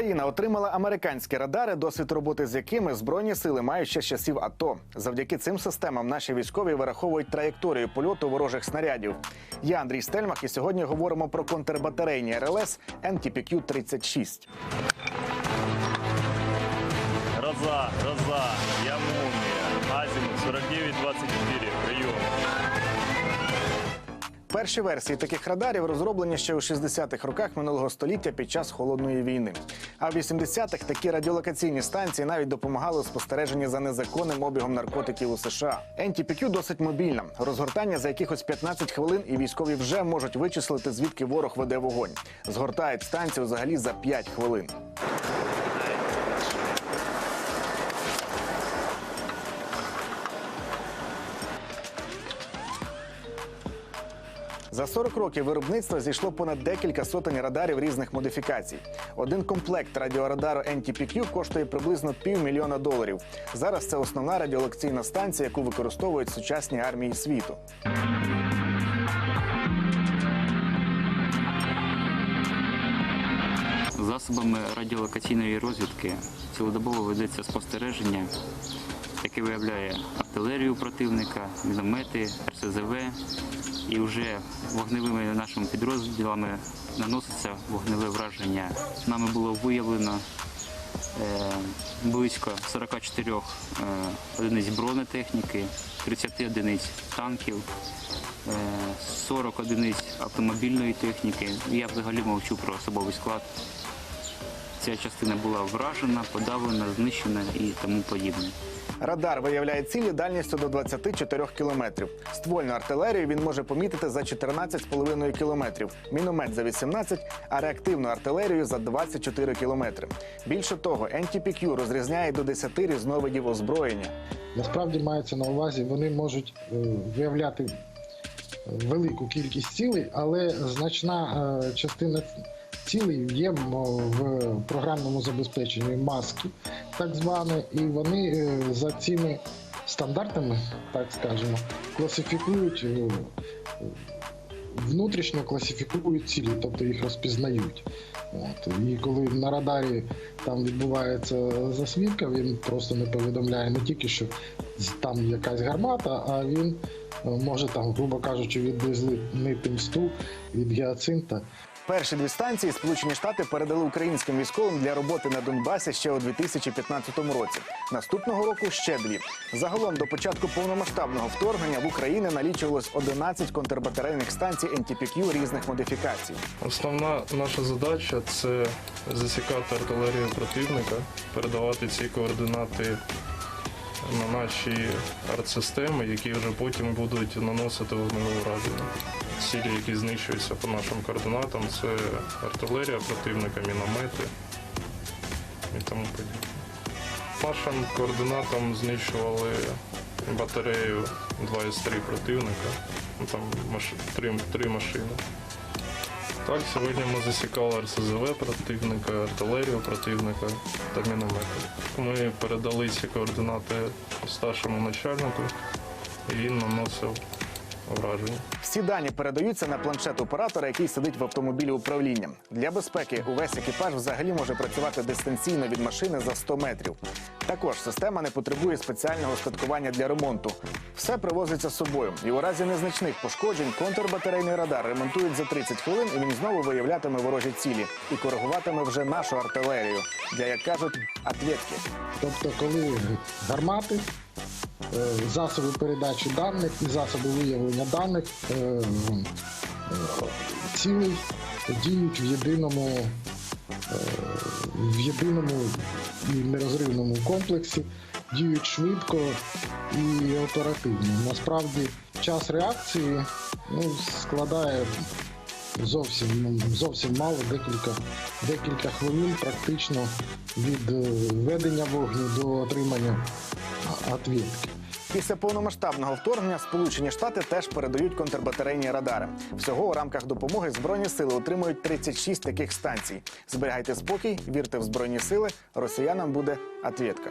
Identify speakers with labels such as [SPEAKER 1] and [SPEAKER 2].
[SPEAKER 1] Україна отримала американські радари, досвід роботи з якими збройні сили мають ще з часів АТО. Завдяки цим системам наші військові вираховують траєкторію польоту ворожих снарядів. Я Андрій Стельмах, і сьогодні говоримо про контрбатарейні РЛС NTPQ-36.
[SPEAKER 2] Гроза, гроза, я молния. Азимут 4924, прием.
[SPEAKER 1] Перші версії таких радарів розроблені ще у 60-х роках минулого століття під час холодної війни. А в 80-х такі радіолокаційні станції навіть допомагали у спостереженні за незаконним обігом наркотиків у США. NTPQ досить мобільна. Розгортання за якихось 15 хвилин, і військові вже можуть вичислити, звідки ворог веде вогонь. Згортають станцію взагалі за 5 хвилин. За 40 років виробництва зійшло понад декілька сотень радарів різних модифікацій. Один комплект радіорадару NTPQ коштує приблизно півмільйона доларів. Зараз це основна радіолокаційна станція, яку використовують сучасні армії світу.
[SPEAKER 3] Засобами радіолокаційної розвідки цілодобово ведеться спостереження, яке виявляє артилерію противника, міномети, РСЗВ. І вже вогневими нашими підрозділами наноситься вогневе враження. Нами було виявлено е, близько 44 е, одиниць бронетехніки, 30 одиниць танків, е, 40 одиниць автомобільної техніки. Я взагалі мовчу про особовий склад. Ця частина була вражена, подавлена, знищена і тому подібне.
[SPEAKER 1] Радар виявляє цілі дальністю до 24 кілометрів. Ствольну артилерію він може помітити за 14,5 кілометрів, міномет за 18, а реактивну артилерію за 24 кілометри. Більше того, NTPQ розрізняє до 10 різновидів озброєння.
[SPEAKER 4] Насправді мається на увазі, вони можуть е, виявляти е, велику кількість цілей, але значна е, частина цілей є в програмному забезпеченні маски, так зване, і вони е, за цими стандартами, так скажемо, класифікують. е, Внутрішньо класифікують цілі, тобто їх розпізнають. От. І коли на радарі там відбувається засвідка, він просто не повідомляє не тільки, що там якась гармата, а він е, може там, грубо кажучи, відблизнити мсту від гіацинта.
[SPEAKER 1] Перші дві станції Сполучені Штати передали українським військовим для роботи на Донбасі ще у 2015 році. Наступного року ще дві. Загалом до початку повномасштабного вторгнення в Україні налічувалось 11 контрбатарейних станцій NTPQ різних модифікацій.
[SPEAKER 5] Основна наша задача це засікати артилерію противника, передавати ці координати на наші артсистеми, які вже потім будуть наносити вогневе враження. Цілі, які знищуються по нашим координатам, це артилерія противника, міномети і тому подібне. Нашим координатам знищували батарею 2 С3 противника, ну, там маш... три, три машини. Так, сьогодні ми засікали РСЗВ противника, артилерію противника та міномети. Ми передали ці координати старшому начальнику, і він наносив враження.
[SPEAKER 1] Всі дані передаються на планшет оператора, який сидить в автомобілі управління. Для безпеки увесь екіпаж взагалі може працювати дистанційно від машини за 100 метрів. Також система не потребує спеціального устаткування для ремонту. Все привозиться з собою, і у разі незначних пошкоджень контрбатарейний радар ремонтують за 30 хвилин, і він знову виявлятиме ворожі цілі і коригуватиме вже нашу артилерію для, як кажуть, ответки.
[SPEAKER 4] Тобто, коли гармати, засоби передачі даних і засоби виявлення даних е, е, цілей діють в єдиному, е, в єдиному і нерозривному комплексі, діють швидко і оперативно. Насправді час реакції ну, складає зовсім зовсім мало, декілька, декілька хвилин практично від е, ведення вогню до отримання отвідки.
[SPEAKER 1] Після повномасштабного вторгнення Сполучені Штати теж передають контрбатарейні радари. Всього у рамках допомоги збройні сили отримують 36 таких станцій. Зберігайте спокій, вірте в збройні сили. Росіянам буде ответка.